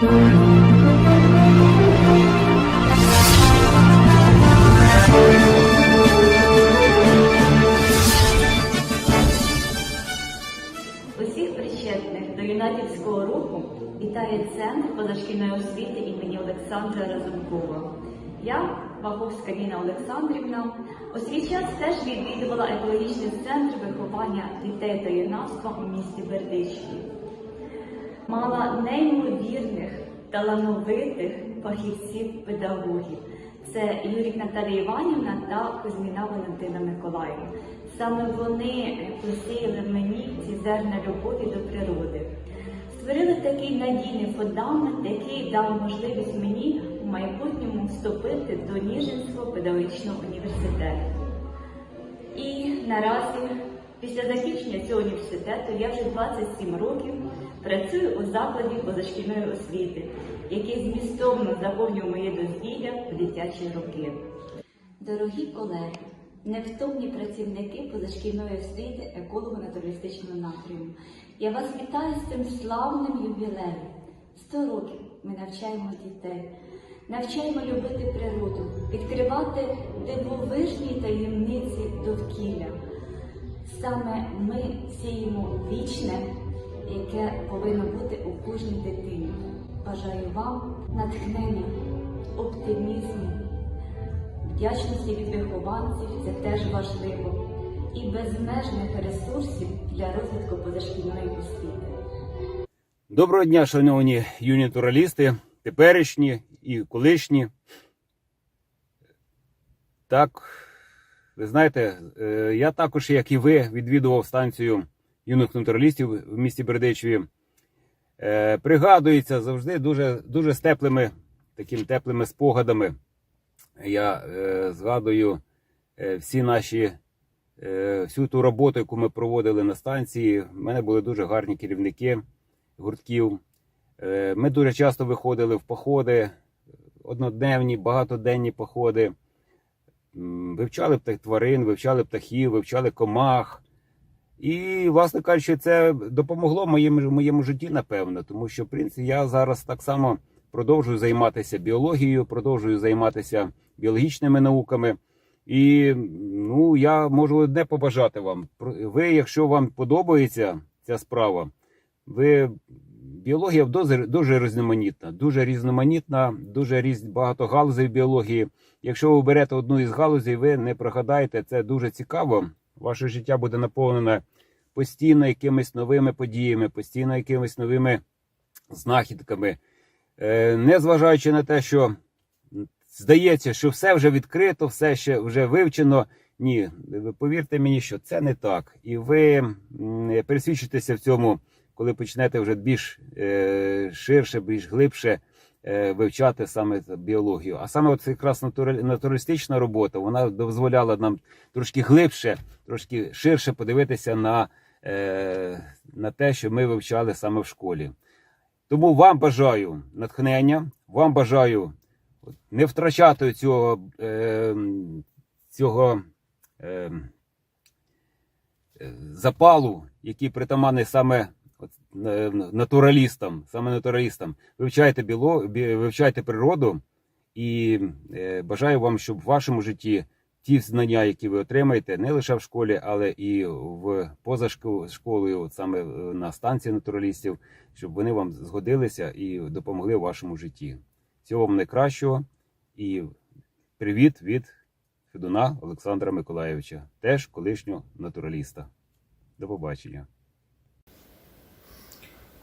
Усіх причетних до юнатівського руху вітає Центр позашкільної освіти імені Олександра Разумкова. Я, Ваговська Ліна Олександрівна, у свій час теж відвідувала екологічний центр виховання дітей та юнацтва у місті Бердичеві. Мала неймовірних, талановитих фахівців-педагогів. Це Юрік Наталія Іванівна та Кузьміна Валентина Миколаївна. Саме вони посіяли мені ці зерна любові до природи. Створили такий надійний фундамент, який дав можливість мені в майбутньому вступити до Ніжинського педагогічного університету. І наразі, після закінчення цього університету, я вже 27 років працюю у закладі позашкільної освіти, який змістовно заповнює моє дозвілля в дитячі роки. Дорогі колеги, невтомні працівники позашкільної освіти еколого-натуралістичного напряму, я вас вітаю з цим славним ювілеєм. 100 років ми навчаємо дітей, навчаємо любити природу, відкривати дивовижні таємниці довкілля. Саме ми сіємо вічне, яке повинно бути у кожній дитині. Бажаю вам натхнення, оптимізму, вдячності від вихованців, це теж важливо, і безмежних ресурсів для розвитку позашкільної освіти. Доброго дня, шановні юні натуралісти, теперішні і колишні. Так, ви знаєте, е, я також, як і ви, відвідував станцію юних натуралістів в місті Бердичеві. Е, Пригадується завжди дуже, дуже з теплими, такими теплими спогадами. Я е, згадую всі наші, всю ту роботу, яку ми проводили на станції. У мене були дуже гарні керівники гуртків. Ми дуже часто виходили в походи, одноденні, багатоденні походи. Вивчали тварин, вивчали птахів, вивчали комах. І, власне кажучи, це допомогло моєму, моєму житті, напевно, тому що, в принципі, я зараз так само продовжую займатися біологією, продовжую займатися біологічними науками. І ну, я можу одне побажати вам. Ви, якщо вам подобається ця справа, ви біологія дуже, різноманітна, дуже різноманітна, дуже різ, багато галузей біології. Якщо ви берете одну із галузей, ви не прогадаєте, це дуже цікаво. Ваше життя буде наповнене постійно якимись новими подіями, постійно якимись новими знахідками. Е, Незважаючи на те, що здається, що все вже відкрито, все ще вже вивчено. Ні, повірте мені, що це не так. І ви м, пересвідчитеся в цьому, коли почнете вже більш е, ширше, більш глибше е, вивчати саме біологію. А саме от якраз натуралістична робота вона дозволяла нам трошки глибше, трошки ширше подивитися на, е, на те, що ми вивчали саме в школі. Тому вам бажаю натхнення, вам бажаю не втрачати цього, цього запалу, який притаманний саме натуралістам, саме натуралістам. Вивчайте біло, вивчайте природу і е, бажаю вам, щоб в вашому житті ті знання, які ви отримаєте, не лише в школі, але і в поза школою, саме е, на станції натуралістів, щоб вони вам згодилися і допомогли в вашому житті. Всього вам найкращого і привіт від Федуна Олександра Миколаєвича, теж колишнього натураліста. До побачення.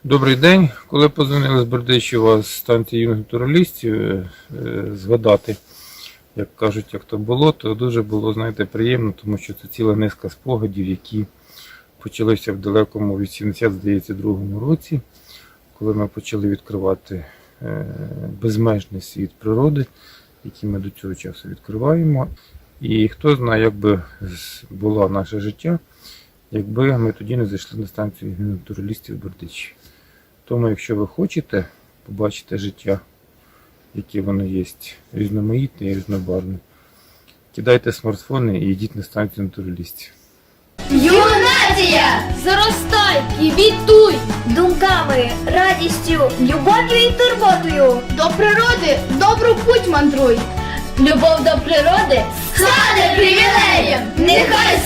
Добрий день. Коли позвонили з Бердичева з станції юних натуралістів е, е, згадати, як кажуть, як то було, то дуже було, знаєте, приємно, тому що це ціла низка спогадів, які почалися в далекому 80, здається, другому році, коли ми почали відкривати е, безмежний світ природи, який ми до цього часу відкриваємо. І хто знає, як би було наше життя, якби ми тоді не зайшли на станцію натуралістів в Бердичеві. Тому, якщо ви хочете побачити життя, яке воно є, різноманітне і різнобарвне, кидайте смартфони і йдіть на станцію натуралістів. Юнація! Заростай, квітуй! думками радістю, любов'ю і турботою. До природи добру путь мандруй. Любов до природи Стане привілеєм! Нехай